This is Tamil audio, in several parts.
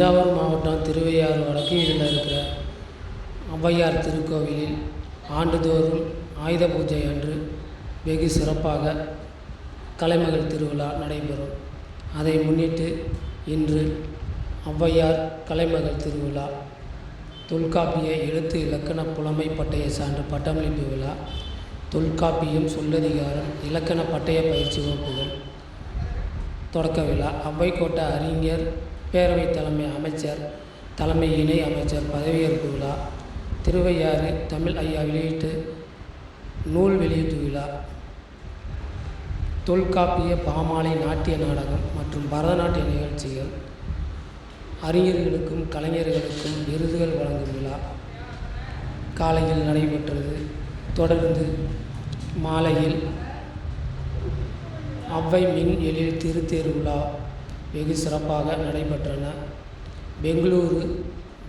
தஞ்சாவூர் மாவட்டம் திருவையாறு வடக்கு இதில் இருக்கிற ஔவையார் திருக்கோவிலில் ஆண்டுதோறும் ஆயுத பூஜை அன்று வெகு சிறப்பாக கலைமகள் திருவிழா நடைபெறும். அதை முன்னிட்டு இன்று ஔவையார் கலைமகள் திருவிழா தொல்காப்பிய எழுத்து இலக்கண புலமை பட்டய சான்று பட்டமளிப்பு விழா தொல்காப்பியம் சொல்லதிகாரம் இலக்கண பட்டய பயிற்சி வகுப்புகள் தொடக்க விழா அவ்வைக்கோட்டை அறிஞர் பேரவை தலைமை அமைச்சர் தலைமை இணை அமைச்சர் பதவியேற்பு விழா திருவையாறு தமிழ் ஐயா வெளியீட்டு நூல் வெளியீட்டு விழா தொல்காப்பிய பாமாலை நாட்டிய நாடகம் மற்றும் பரதநாட்டிய நிகழ்ச்சிகள் அறிஞர்களுக்கும் கலைஞர்களுக்கும் விருதுகள் வழங்கும் விழா காலையில் நடைபெற்றது. தொடர்ந்து மாலையில் அவ்வை மின் எழில் திருத்தேர் விழா வெகு சிறப்பாக நடைபெற்றன. பெங்களூரு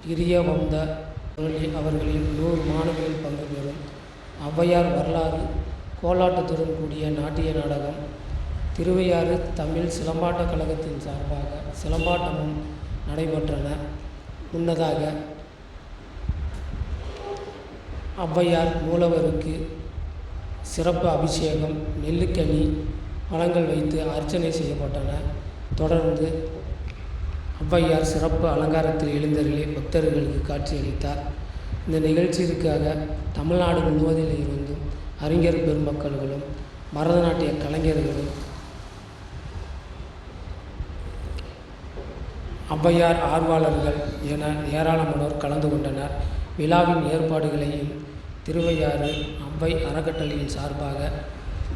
பிரிய வந்த அவர்களின் நூறு மாணவிகள் பங்கு பெறும் ஔவையார் வரலாறு கோலாட்டத்துடன் கூடிய நாட்டிய நாடகம் திருவையாறு தமிழ் சிலம்பாட்டக் கழகத்தின் சார்பாக சிலம்பாட்டமும் நடைபெற்றன. முன்னதாக ஔவையார் மூலவருக்கு சிறப்பு அபிஷேகம் நெல்லுக்கனி பழங்கள் வைத்து அர்ச்சனை செய்யப்பட்டன. தொடர்ந்து ஔவையார் சிறப்பு அலங்காரத்தில் எழுந்தருளி பக்தர்களுக்கு காட்சியளித்தார். இந்த நிகழ்ச்சிக்காக தமிழ்நாடு முழுவதில் இருந்தும் அறிஞர் பெருமக்களும் பரதநாட்டிய கலைஞர்களும் ஔவையார் ஆர்வலர்கள் என ஏராளமானோர் கலந்து கொண்டனர். விழாவின் ஏற்பாடுகளையும் திருவையாறு ஔவை அறக்கட்டளையின் சார்பாக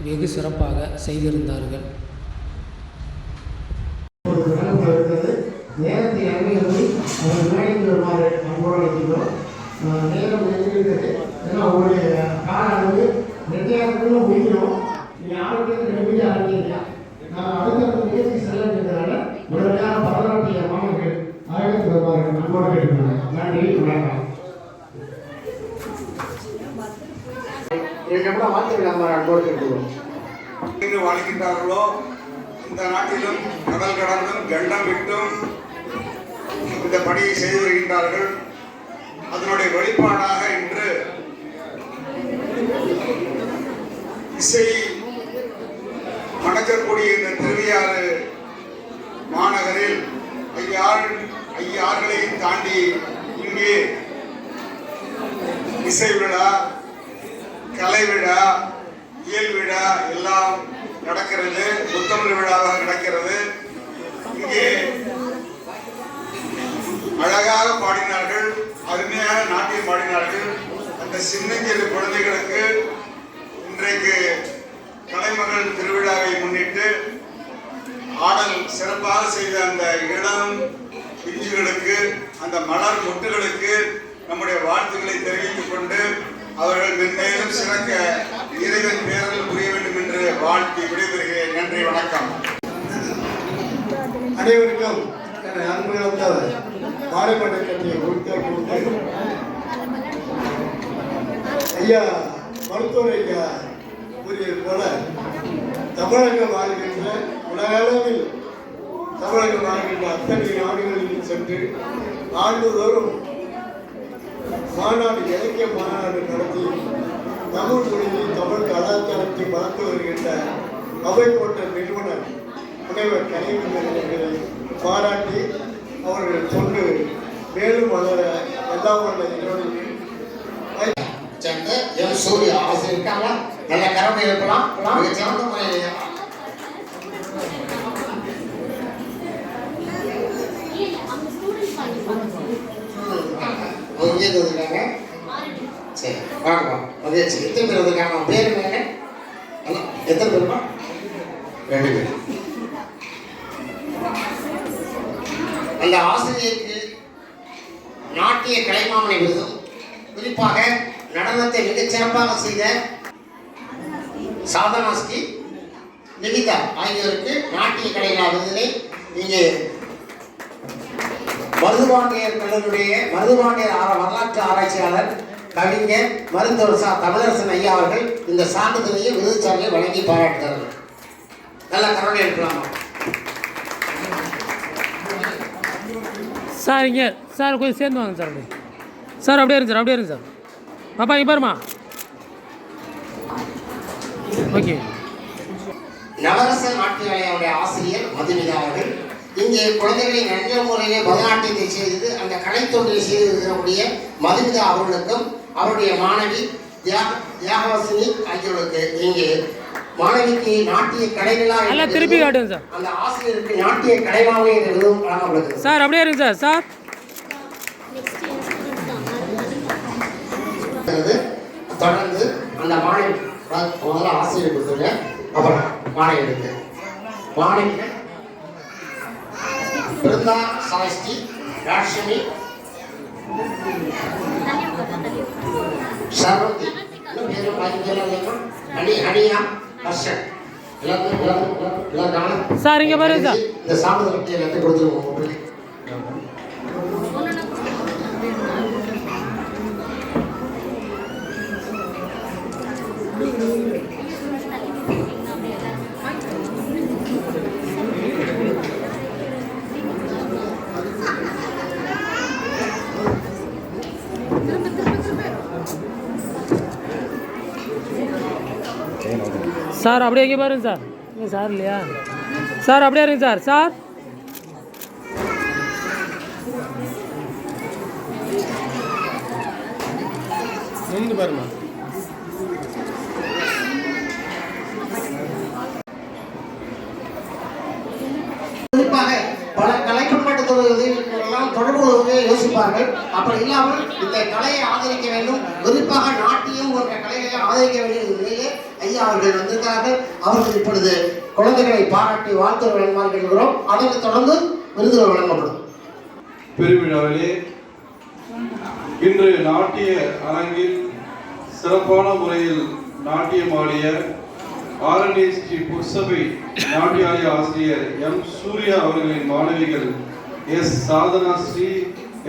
வெகு சிறப்பாக செய்திருந்தார்கள். நெருங்கிவிட்டது ஏன்னா உங்களுடைய கால அளவு ரெண்டாயிரத்துக்குள்ள முடிக்கிறோம். நீங்கள் ஆரோக்கியத்தை நம்பிக்கை ஆரம்பிக்கிறீங்க நான் அடுத்த நிகழ்ச்சி செல்ல வேண்டியதுனால உடனடியாக பரதநாட்டிய மாணவர்கள் ஆரோக்கியத்துக்கு வருவார்கள் கேட்டுக்கிறேன் நன்றி வணக்கம். நிமிடம் மாற்றி விடாமல் அன்போடு கேட்டுக்கிறோம் வாழ்கின்றார்களோ இந்த நாட்டிலும் கடல் கடந்தும் கண்டம் விட்டும் இந்த பணியை செய்து வருகின்றார்கள். அதனுடைய வெளிப்பாடாக இன்று இசை மணக்கக்கூடிய இந்த திருவையாறு மாநகரில் ஐயாறு ஐயாறுகளையும் தாண்டி இங்கே இசை விழா கலை விழா இயல் விழா எல்லாம் நடக்கிறது. புத்தமிழ் விழாவாக நடக்கிறது. இங்கே அழகாக பாடினார்கள் அருமையாக நாட்டியம் பாடினார்கள் அந்த சின்னஞ்சிறு குழந்தைகளுக்கு இன்றைக்கு கலைமகள் திருவிழாவை முன்னிட்டு ஆடல் சிறப்பாக செய்த அந்த இளம் பிஞ்சுகளுக்கு அந்த மலர் முட்டுகளுக்கு நம்முடைய வாழ்த்துக்களை தெரிவித்துக் கொண்டு அவர்கள் மென்மேலும் சிறக்க இறைவன் பேரல் புரிய வேண்டும் என்று வாழ்த்தி விடைபெறுகிறேன். நன்றி வணக்கம். அனைவருக்கும் அன்பு கலந்த பாரம்பரிய கட்சியை கொடுத்த கொடுத்து ஐயா மருத்துவர் கூறியது போல தமிழகம் வாழ்கின்ற உலக அளவில் தமிழகம் வாழ்கின்ற அத்தனை நாடுகளிலும் சென்று ஆண்டுதோறும் மாநாடு இலக்கிய மாநாடு நடத்தி தமிழ் மொழியை தமிழ் கலாச்சாரத்தை வளர்த்து வருகின்ற அவை போன்ற நிறுவனர் முனைவர் கனிமொழி அவர்களை பாராட்டி அவர்கள் தொண்டு மேலும் வளர எல்லாம் வல்ல இறைவனையும் சேர்ந்து எம் சூர்யா ஆசிரியர் இருக்காங்க. நல்ல கரவை இருக்கலாம். மிக சிறந்த முறையில் இங்கே இருக்காங்க சரி வாங்க மகிழ்ச்சி எத்தனை பேர் வந்திருக்காங்க? பேர் என்னங்க எத்தனை பேருமா ரெண்டு பேர். அந்த ஆசிரியருக்கு நாட்டிய கலைமாமணி விருதும். குறிப்பாக நடனத்தை மிகச் சிறப்பாக செய்த சாதனாஸ்தி நிகிதா ஆகியோருக்கு நாட்டிய கலைஞா விருதினை இங்கே மருதுபாண்டியர் கல்லூரிய மருதுபாண்டியர் ஆர வரலாற்று ஆராய்ச்சியாளர் கவிஞர் மருத்துவர் சா தமிழரசன் ஐயா அவர்கள் இந்த சான்றிதழையை விருதுச்சாலையை வழங்கி பாராட்டுகிறார்கள் நல்ல கருணை எடுக்கலாமா? சார் இங்கே சார் கொஞ்சம் சேர்ந்து வாங்க சார் அப்படியே. சார் அப்படியே இருங்க சார் அப்படியே இருங்க சார். பாப்பா இங்கே பாருமா ஓகே நவரச நாட்டியாலயனுடைய ஆசிரியர் மதுமிதா அவர்கள் இங்கே குழந்தைகளை நல்ல முறையிலே பரதநாட்டியத்தை செய்து அந்த கலைத்தொன்றை செய்து இருக்கக்கூடிய மதுமிதா அவர்களுக்கும் அவருடைய மாணவி தியாக தியாகவாசினி ஆகியோருக்கு இங்கே மாணவிக்கு நாட்டிய என்ற நல்லா திருப்பி காட்டுங்க சார். அந்த ஆசிரியருக்கு நாட்டிய வழங்கப்படுகிறது. சார் அப்படியே இருங்க சார். சார் இருக்கிறது. தொடர்ந்து அந்த மாணவி முதல்ல ஆசிரியர் கொடுத்துருங்க. அப்புறம் மாணவிகளுக்கு மாணவிகள் பிருந்தா சாஸ்தி ராஷ்மி சரவதி பேரு இல்லையா? ஹனி ஹனியா ஹர்ஷன். சார் இங்கே பாருங்க சார். இந்த பற்றி எல்லாத்தையும் கொடுத்துருவோம். சார் அப்படியே இங்கே பாருங்க சார் இங்கே சார் இல்லையா சார் அப்படியே இருங்க சார் சார் ముందు தொடர்பு கொள்வதே யோசிப்பார்கள். அப்படி இல்லாமல் இந்த கலையை ஆதரிக்க வேண்டும். குறிப்பாக நாட்டியம் போன்ற கலைகளை ஆதரிக்க வேண்டிய நிலையிலே ஐயா அவர்கள் வந்திருக்கிறார்கள். அவர்கள் இப்பொழுது குழந்தைகளை பாராட்டி வாழ்த்து வழங்குமாறு கேட்கிறோம் அதனைத் தொடர்ந்து விருதுகள் வழங்கப்படும். பெருவிழாவிலே இன்று நாட்டிய அரங்கில் சிறப்பான முறையில் நாட்டியமாடிய ஆரணி ஸ்ரீ புற்சபை நாட்டியாலய ஆசிரியர் எம் சூர்யா அவர்களின் மாணவிகள் எஸ் சாதனா ஸ்ரீ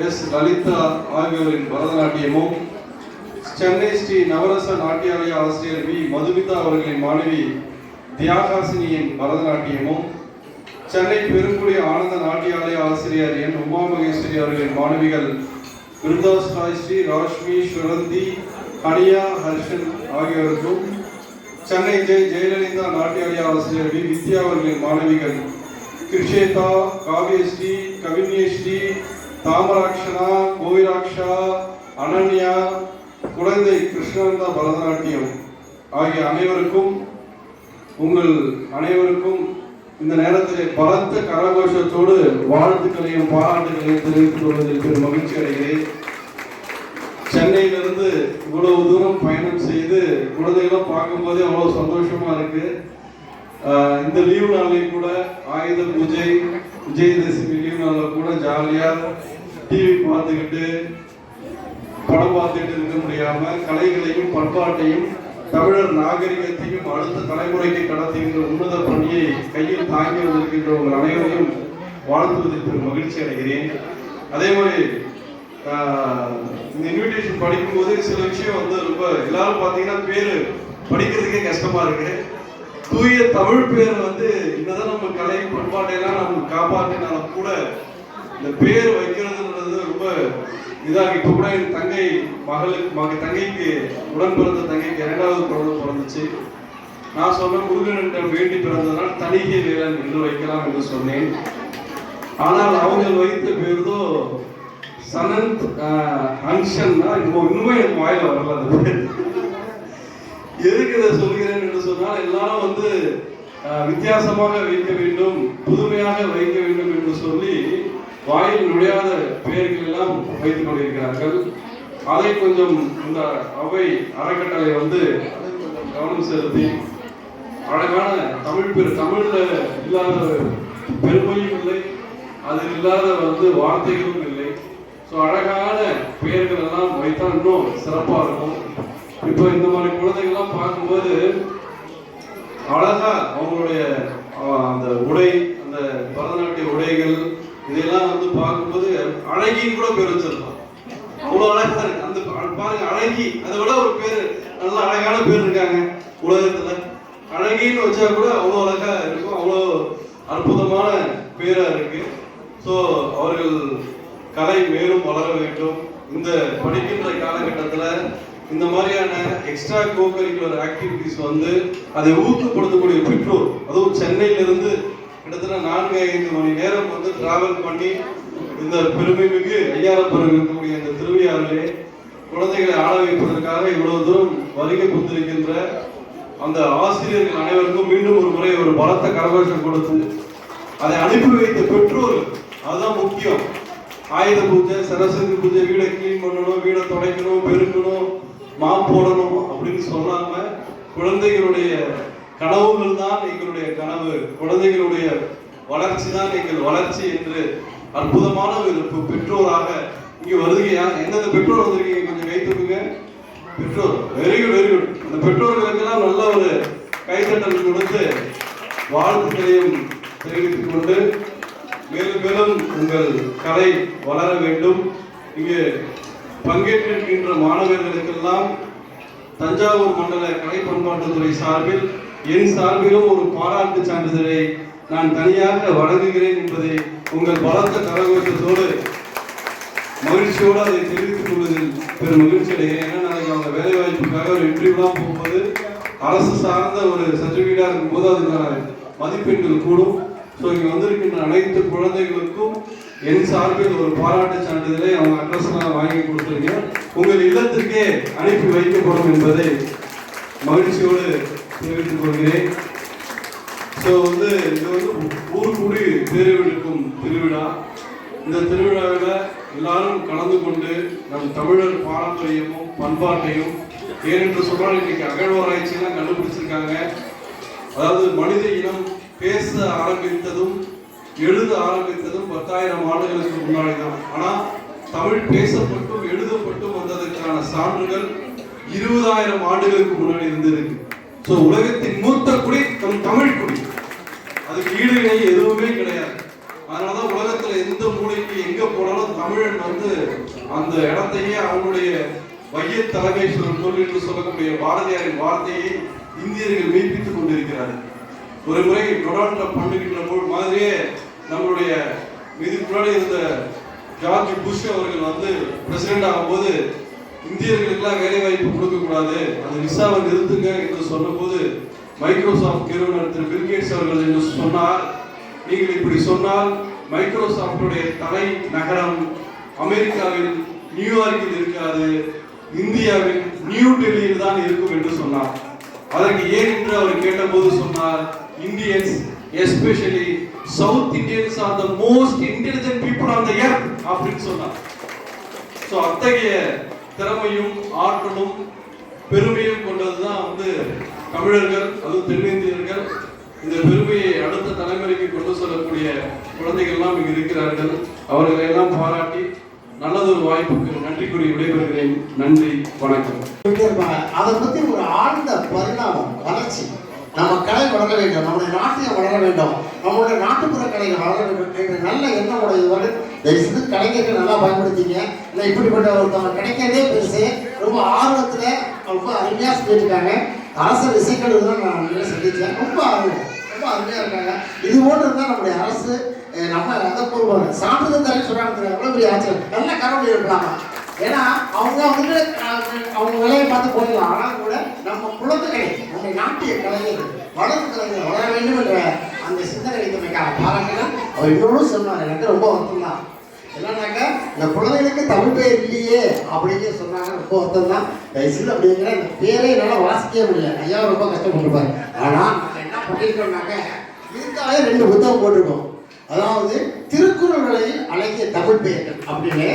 எஸ் லலிதா ஆகியோரின் பரதநாட்டியமும் சென்னை ஸ்ரீ நவரச நாட்டியாலய ஆசிரியர் வி. மதுமிதா அவர்களின் மாணவி தியாகாசினியின் பரதநாட்டியமும் சென்னை பெருங்குடி ஆனந்த நாட்டியாலய ஆசிரியர் என். உமா மகேஸ்வரி அவர்களின் மாணவிகள் பிருந்தாஸ் ராய்ஸ்ரீ ராஷ்மி சுரந்தி ஹனியா ஹர்ஷன் ஆகியோருக்கும் சென்னை ஜெய் ஜெயலலிதா நாட்டியாலய ஆசிரியர் வி. வித்யா அவர்களின் மாணவிகள் கிருஷேதா காவியஸ்ரீ கவின்யஸ்ரீ தாமராட்சனா கோவிராட்சா அனன்யா குழந்தை கிருஷ்ணானந்தா பரதநாட்டியம் ஆகிய அனைவருக்கும் உங்கள் அனைவருக்கும் இந்த நேரத்தில் பலத்த கரகோஷத்தோடு வாழ்த்துக்களையும் பாராட்டுகளையும் தெரிவித்துக் கொள்வதில் பெரும் மகிழ்ச்சி அடைகிறேன். சென்னையிலிருந்து இவ்வளவு தூரம் பயணம் செய்து குழந்தைகளை பார்க்கும்போதே அவ்வளோ சந்தோஷமா இருக்கு. இந்த லீவு நாளையும் கூட ஆயுத பூஜை விஜயதசமிலையும் நாங்கள் நாளில் கூட ஜாலியாக டிவி பார்த்துக்கிட்டு படம் பார்த்துக்கிட்டு இருக்க முடியாமல் கலைகளையும் பண்பாட்டையும் தமிழர் நாகரிகத்தையும் அடுத்த தலைமுறைக்கு கடத்துகின்ற உன்னத பணியை கையில் தாங்கி வந்திருக்கின்ற உங்கள் அனைவரையும் வாழ்த்துவதில் பெரும் மகிழ்ச்சி அடைகிறேன். அதே மாதிரி இந்த இன்விடேஷன் படிக்கும்போது சில விஷயம் வந்து ரொம்ப எல்லாரும் பார்த்தீங்கன்னா பேர் படிக்கிறதுக்கே கஷ்டமா இருக்கு. தூய தமிழ் பேர் வந்து என்னதான் நம்ம கலை பண்பாட்டையெல்லாம் நம்ம காப்பாற்றினாலும் கூட இந்த பேர் வைக்கிறதுன்றது ரொம்ப இதாக. இப்போ கூட என் தங்கை மகளுக்கு மக தங்கைக்கு உடன் பிறந்த தங்கைக்கு இரண்டாவது குழந்தை பிறந்துச்சு. நான் சொன்னேன் முருகனிடம் வேண்டி பிறந்ததனால் தணிகை வேலன் என்று வைக்கலாம் என்று சொன்னேன். ஆனால் அவங்க வைத்த பேருதோ சனந்த் அன்ஷன்னா இன்னும் இன்னுமே என் வாயில் வரல அது. இருக்கிறத சொல்கிறேன் என்று சொன்னால் எல்லாம் வந்து வித்தியாசமாக வைக்க வேண்டும் புதுமையாக வைக்க வேண்டும் என்று சொல்லி வாயில் நுழையாத பெயர்கள் எல்லாம் வைத்துக் கொண்டிருக்கிறார்கள். அதை கொஞ்சம் இந்த அவை அறக்கட்டளை வந்து அதை கொஞ்சம் கவனம் செலுத்தி அழகான தமிழ் பெரு தமிழ்ல இல்லாத பெருமையும் இல்லை அதில் இல்லாத வந்து வார்த்தைகளும் இல்லை. ஸோ அழகான பெயர்கள் எல்லாம் வைத்தால் இன்னும் சிறப்பாக இருக்கும். இப்போ இந்த மாதிரி குழந்தைகள்லாம் பார்க்கும்போது அழகா அவங்களுடைய அந்த உடை அந்த பரதநாட்டிய உடைகள் இதெல்லாம் வந்து பார்க்கும்போது அழகின்னு கூட பேர் வச்சிருப்பான் அவ்வளோ அழகா இருக்கு. அந்த பாருங்க அழகி. அதை விட ஒரு பேர் நல்ல அழகான பேர் இருக்காங்க உலகத்துல. அழகின்னு வச்சா கூட அவ்வளோ அழகா இருக்கும். அவ்வளோ அற்புதமான பேரா இருக்கு. ஸோ அவர்கள் கலை மேலும் வளர வேண்டும். இந்த படிக்கின்ற காலகட்டத்தில் இந்த மாதிரியான எக்ஸ்ட்ரா கோகரிக்குலர் ஆக்டிவிட்டிஸ் வந்து அதை ஊக்கப்படுத்தக்கூடிய பெற்றோர் அதுவும் சென்னையிலிருந்து கிட்டத்தட்ட நான்கு ஐந்து மணி நேரம் வந்து டிராவல் பண்ணி இந்த பெருமைமிகு ஐயாரப்பரம் இருக்கக்கூடிய இந்த திருவையாறிலே குழந்தைகளை ஆள வைப்பதற்காக இவ்வளவு தூரம் வருகை புரிந்திருக்கின்ற அந்த ஆசிரியர்கள் அனைவருக்கும் மீண்டும் ஒரு முறை ஒரு பலத்த கரகோஷம் கொடுத்து அதை அனுப்பி வைத்த பெற்றோர் அதுதான் முக்கியம். ஆயுத பூஜை சரஸ்வதி பூஜை வீடை கிளீன் பண்ணணும் வீடை துடைக்கணும் பெருக்கணும். மா போடணும் அப்படின்னு சொல்லாம குழந்தைகளுடைய கனவுகள் தான் எங்களுடைய கனவு. குழந்தைகளுடைய வளர்ச்சி தான் எங்கள் வளர்ச்சி என்று அற்புதமான ஒரு பெற்றோராக இங்க வருதுங்கயா எந்தெந்த பெற்றோர் வந்திருக்கீங்க? கொஞ்சம் கை தூக்குங்க. பெற்றோர். வெரி குட் வெரி குட் அந்த பெற்றோர்களுக்கெல்லாம் நல்ல ஒரு கைத்தட்டல் கொடுத்து வாழ்த்துக்களையும் தெரிவித்துக் கொண்டு மேலும் மேலும் உங்கள் கலை வளர வேண்டும். இங்கு பங்கேற்றிருக்கின்ற மாணவர்களுக்கெல்லாம் தஞ்சாவூர் மண்டல கலை பண்பாட்டுத்துறை சார்பில் என் சார்பிலும் ஒரு பாராட்டு சான்றிதழை நான் தனியாக வழங்குகிறேன் என்பதை உங்கள் பலத்த கரகோஷத்தோடு மகிழ்ச்சியோடு அதை தெரிவித்துக் கொள்வதில் பெரும் மகிழ்ச்சி அடைகிறேன். ஏன்னா நாளைக்கு அவங்க வேலை வாய்ப்புக்காக ஒரு இன்டர்வியூலாம் போகும்போது அரசு சார்ந்த ஒரு சர்டிஃபிகேட்டாக இருக்கும்போது அதுக்கான மதிப்பெண்கள் கூடும். ஸோ இங்கே வந்திருக்கின்ற அனைத்து குழந்தைகளுக்கும் என் சார்பில் ஒரு பாராட்டு சான்றிதழை அவங்க அட்ரஸ்லாம் வாங்கி கொடுத்துருங்க. உங்கள் இல்லத்திற்கே அனுப்பி வைக்கப்படும் என்பதை மகிழ்ச்சியோடு தெரிவித்துக் கொள்கிறேன். ஸோ வந்து இது வந்து ஊர் கூடி பேருவெடுக்கும் திருவிழா. இந்த திருவிழாவில் எல்லாரும் கலந்து கொண்டு நம் தமிழர் பாரம்பரியமும் பண்பாட்டையும் ஏனென்று சொன்னால் இன்னைக்கு அகழ்வாராய்ச்சியெல்லாம் கண்டுபிடிச்சிருக்காங்க. அதாவது மனித இனம் பேச ஆரம்பித்ததும் எழுத ஆரம்பித்ததும் பத்தாயிரம் ஆண்டுகளுக்கு முன்னாடி தான் ஆனால் தமிழ் பேசப்பட்டும் எழுதப்பட்டும் வந்ததற்கான சான்றுகள் இருபதாயிரம் ஆண்டுகளுக்கு முன்னாடி இருந்திருக்கு. ஸோ உலகத்தின் மூத்த குடி நம் தமிழ் குடி. அதுக்கு ஈடு இணை எதுவுமே கிடையாது. அதனாலதான் உலகத்துல எந்த மூலைக்கு எங்க போனாலும் தமிழன் வந்து அந்த இடத்தையே அவனுடைய வைய தலைமை சொல் என்று சொல்லக்கூடிய பாரதியாரின் வார்த்தையை இந்தியர்கள் மெய்ப்பித்துக் கொண்டிருக்கிறார்கள். ஒரு முறை டொனால்ட் ட்ரம்ப் போது மாதிரியே நம்மளுடைய இதுக்கு முன்னாடி இருந்த ஜார்ஜ் புஷ் அவர்கள் வந்து பிரசிடென்ட் ஆகும்போது இந்தியர்களுக்கெல்லாம் வேலை வாய்ப்பு கொடுக்க கூடாது அந்த விசாவை நிறுத்துங்க என்று சொன்னபோது மைக்ரோசாஃப்ட் நிறுவனர் திரு பில்கேட்ஸ் அவர்கள் என்று சொன்னார். நீங்கள் இப்படி சொன்னால் மைக்ரோசாஃப்டுடைய தலை நகரம் அமெரிக்காவில் நியூயார்க்கில் இருக்காது இந்தியாவில் நியூ டெல்லியில் தான் இருக்கும் என்று சொன்னார். அதற்கு ஏன் என்று அவர் கேட்டபோது சொன்னார் Indians especially south Indians are the most intelligent people on the earth அப்படின்னு சொன்னார் ஸோ அத்தகைய திறமையும் ஆற்றலும் பெருமையும் கொண்டதுதான் வந்து தமிழர்கள் அதுவும் தென்னிந்தியர்கள் இந்த பெருமையை அடுத்த தலைமுறைக்கு கொண்டு செல்லக்கூடிய குழந்தைகள்லாம் இங்கு இருக்கிறார்கள். அவர்களை எல்லாம் பாராட்டி நல்லதொரு வாய்ப்புக்கு நன்றி கூறி விடைபெறுகிறேன். நன்றி வணக்கம். அதை பத்தி ஒரு ஆழ்ந்த பரிணாமம் வளர்ச்சி. நம்ம கலை வளர வேண்டும். நம்முடைய நாட்டியம் வளர வேண்டும். நம்மளுடைய நாட்டுப்புற கலைகள் வளர வேண்டும் என்ற நல்ல எண்ணமுடைய உடையவர்கள் தயவுசெய்து கலைஞர்கள் நல்லா பயன்படுத்திங்க இல்லை இப்படிப்பட்ட ஒருத்தவங்க கிடைக்கிறதே பெருசு. ரொம்ப ஆர்வத்தில் ரொம்ப அருமையாக செஞ்சிருக்காங்க அரசு இசைக்கல்லூரி தான் நான் நல்லா சந்தித்தேன் ரொம்ப ஆர்வம் ரொம்ப அருமையாக இருக்காங்க. இது போன்று இருந்தால் நம்முடைய அரசு நம்ம அதை கூறுவாங்க சான்றிதழ் தரேன்னு சொல்கிறாங்க எவ்வளோ பெரிய ஆச்சரியம். நல்ல கரவழி இருக்கலாமா ஏன்னா அவங்க வந்துட்டு அவங்க வேலையை பார்த்து போயிடலாம். ஆனால் கூட நம்ம குழந்தைகளை நம்ம நாட்டிய கலைஞர் வளர்ந்து கலைஞர் வளர வேண்டும் என்ற அந்த சிந்தனை வைத்தமைக்காக பாராட்டுகள் அவர் இன்னொரு சொன்னார். எனக்கு ரொம்ப வருத்தம் தான். என்னன்னாக்கா இந்த குழந்தைகளுக்கு தமிழ் பேர் இல்லையே அப்படின்னு சொன்னாங்க. ரொம்ப வருத்தம் தான். தயவுசெய்து அப்படிங்கிற இந்த பேரே என்னால் வாசிக்கவே முடியல. ஐயா ரொம்ப கஷ்டப்பட்டுருப்பாரு. ஆனால் என்ன பண்ணியிருக்கோம்னாக்க இதுக்காக ரெண்டு புத்தகம் போட்டிருக்கோம். அதாவது திருக்குறள்களை அழகிய தமிழ் பெயர்கள் அப்படின்னு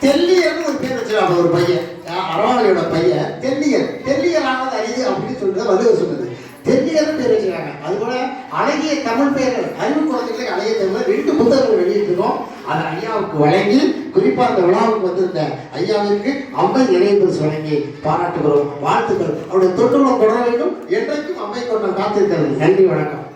தெல்லியர்னு ஒரு பேர் வச்சிருக்காங்க ஒரு பையன். அரவாளியோட பையன். தெல்லியர். தெல்லியரானது அரிது அப்படின்னு சொல்லிட்டு வள்ளுவர் சொன்னது. தெல்லியர்னு பேர் வச்சிருக்காங்க. அது போல அழகிய தமிழ் பெயர்கள் அறிவு குழந்தைகளுக்கு அழகிய தமிழ் ரெண்டு புத்தகங்கள் வெளியிட்டிருக்கோம் அதை ஐயாவுக்கு வழங்கி குறிப்பா அந்த விழாவுக்கு வந்திருந்த ஐயாவிற்கு அம்மை இணைப்பு வழங்கி பாராட்டுகிறோம் வாழ்த்துக்கள் அவருடைய தொற்றுள்ள தொடர வேண்டும். என்றைக்கும் அம்மை கொண்ட காத்திருக்கிறது. நன்றி வணக்கம்.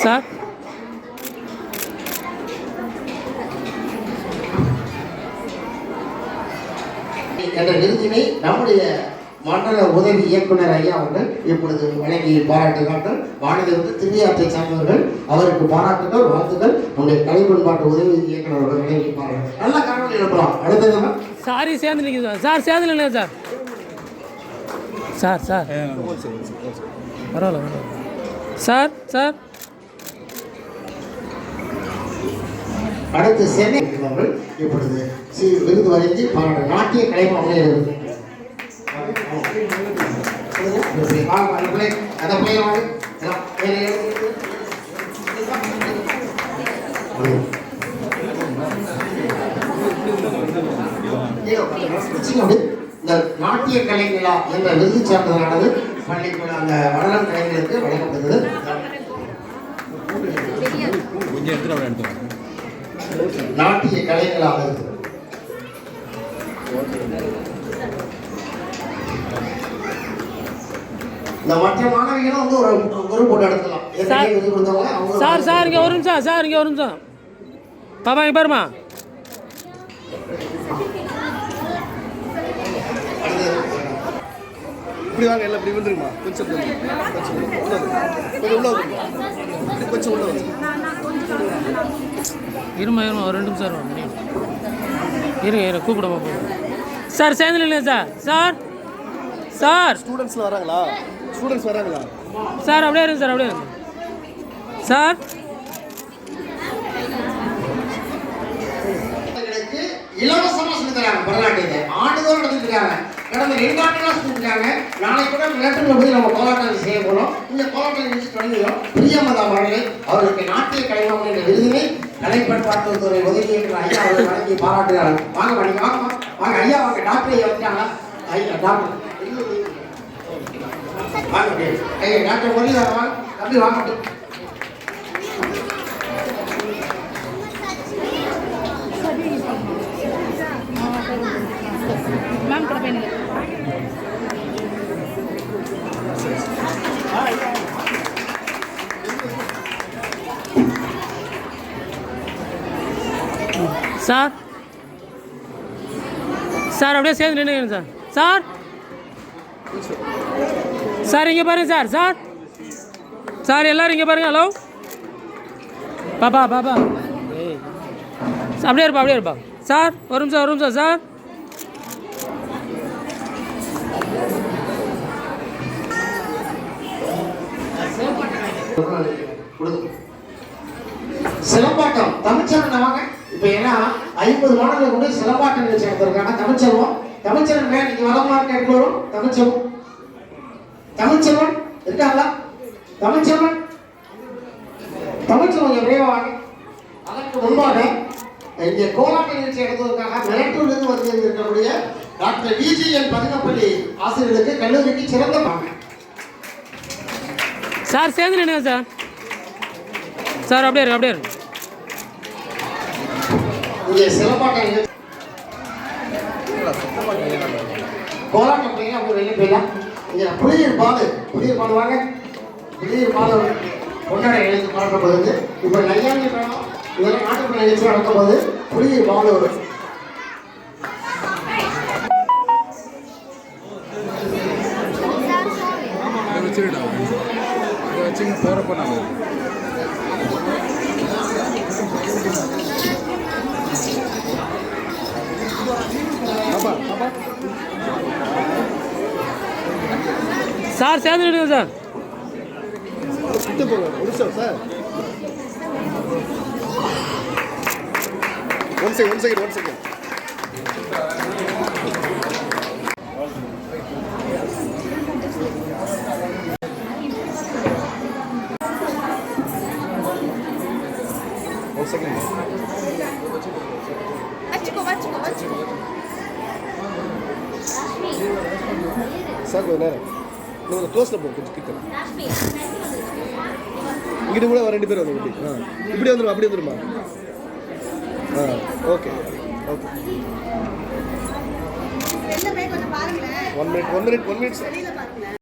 சார்? என்ற விருதினை நம்முடைய மண்டல உதவி இயக்குனர் ஐயா அவர்கள் இப்பொழுது வழங்கி பாராட்டுகிறார்கள். வானதி வந்து திருவியாத்தை சார்ந்தவர்கள் அவருக்கு பாராட்டுகள் வாழ்த்துக்கள். உங்களுடைய கலை உதவி இயக்குனர் அவர்கள் வழங்கி பாருங்கள் நல்ல காணொலி எழுப்பலாம் அடுத்தது சாரி சேர்ந்து நிற்குது சார் சேர்ந்து இல்லையா சார். Sir sir. பரவாயில்ல. Sir sir. அடுத்து சென்னை அவர்கள் இப்பொழுது சி விருது வரைந்து பன்னெண்டு நாட்டிய கலைமாமலே நாட்டிய கலை விழா என்ற விருது சார்ந்ததானது பள்ளிக்கூட அந்த வளரும் கலைஞருக்கு வழங்கப்படுகிறது. கொஞ்சம் எடுத்துட்டு அவரை நாட்டிய கலைகளாக. இருக்கிறது இந்த மற்ற மாணவிகளும் வந்து ஒரு போட்டு சார் சார் இங்கே ஒரு நிமிஷம் சார் இங்கே ஒரு நிமிஷம். பாப்பா இங்கே பாருமா இப்படி வாங்க எல்லாம் இப்படி வந்துருமா கொஞ்சம் உள்ள வந்து. கொஞ்சம் உள்ள வந்து. கொஞ்சம் உள்ள வந்து. கொஞ்சம் உள்ள வந்து இருமா இருமா ஒரு ரெண்டு நிமிஷம் முடியும். இருங்க இருங்க கூப்பிட போகிறேன் சார் சேர்ந்து நில்லுங்க சார்? சார்? சார்? ஸ்டூடெண்ட்ஸ்லாம் வராங்களா? ஸ்டூடெண்ட்ஸ் வராங்களா? சார் அப்படியே இருங்க சார் அப்படியே இருங்க. சார்? இலவசமா தராங்க பரதநாட்டியத்தை ஆண்டுதோறும் நடத்திட்டு இருக்காங்க. கடந்த ரெண்டு ஆண்டுகளா சொல்லிட்டு இருக்காங்க நாளை கூட விளையாட்டுல போய் நம்ம கோலாட்டம் செய்ய போறோம். இந்த கோலாட்டம் நிகழ்ச்சி தொடங்கியும் பிரியமதா மகளே அவர்களுக்கு நாட்டிய கலைமாமன் என்ற விருதினை கலைப்பண்பாட்டுத்துறை உதவி என்ற ஐயா அவர்கள் வழங்கி பாராட்டுகிறார்கள் வாங்க வாங்க வாங்க வாங்க. ஐயா வாங்க டாக்டர் ஐயா வந்துட்டாங்களா ஐயா டாக்டர் வாங்க ஐயா டாக்டர் முரளிதரன் வாங்க தம்பி வாங்க அப்படியே. சார். சார் அப்படியே சேர்ந்து நின்றுங்க சார். சார். சார் இங்கே பாருங்க சார் சார். சார் எல்லாரும் இங்கே பாருங்க ஹலோ. பாப்பா பாப்பா அப்படியே இருப்பா அப்படியே இருப்பா. சார் ஒரு நிமிஷம் ஒரு நிமிஷம் சார். சிலம்பாட்டம் தமிழ்ச்செல்வன் வாங்க. இப்போ ஏன்னா ஐம்பது மாடல்கள் கொண்டு சிலம்பாட்ட நிகழ்ச்சி நடத்திருக்காங்க தமிழ்ச்செல்வம் தமிழ்ச்செல்வன் இன்னைக்கு நீங்க வர கேட்டு வரும். தமிழ்ச்செல்வம். தமிழ்ச்செல்வன் இருக்காங்களா? தமிழ்ச்செல்வன் தமிழ்ச்செல்வம் இங்க விரைவா அதற்கு முன்பாக இங்கே கோலாட்ட நிகழ்ச்சி நடத்துவதற்காக மிரட்டூரிலிருந்து வந்து இருக்கக்கூடிய டாக்டர் விஜிஎன் பதினப்பள்ளி ஆசிரியர்களுக்கு கல்லூரிக்கு சிறந்த பாங்க சார் சேர்ந்து நினைவு சார். சார் அப்படியே இருக்கு அப்படியே இருக்கு இங்கே சிலம்பாட்டம் நிகழ்ச்சி கோலாட்டம் பிள்ளைங்க அப்படி வெளியே போயிடலாம் இங்கே புதிய பாலு புதிய பாலு புதிய புளியர் பாலு எழுந்து பாடப்படுது இப்போ நையாண்டி மேளம் இதெல்லாம் நாட்டுப்புற நிகழ்ச்சி நடக்கும்போது புளியர் பாலு வரும். இதை வச்சுருடா இதை போகிறப்ப பாப்பா பாப்பா சார் சேர்ந்து sir sir. One second one second one second one second வச்சுக்கோ வச்சுக்கோ வச்சுக்கோ. சார் கொஞ்சம் நேரம். நீங்கள் க்ளோஸில் போங்க கொஞ்சம் கிட்ட இங்கிட்டு கூட ரெண்டு பேர் வந்து இப்படி ஆ. இப்படி வந்துருமா அப்படி வந்துருமா? ஆ okay okay one minute one minute one minute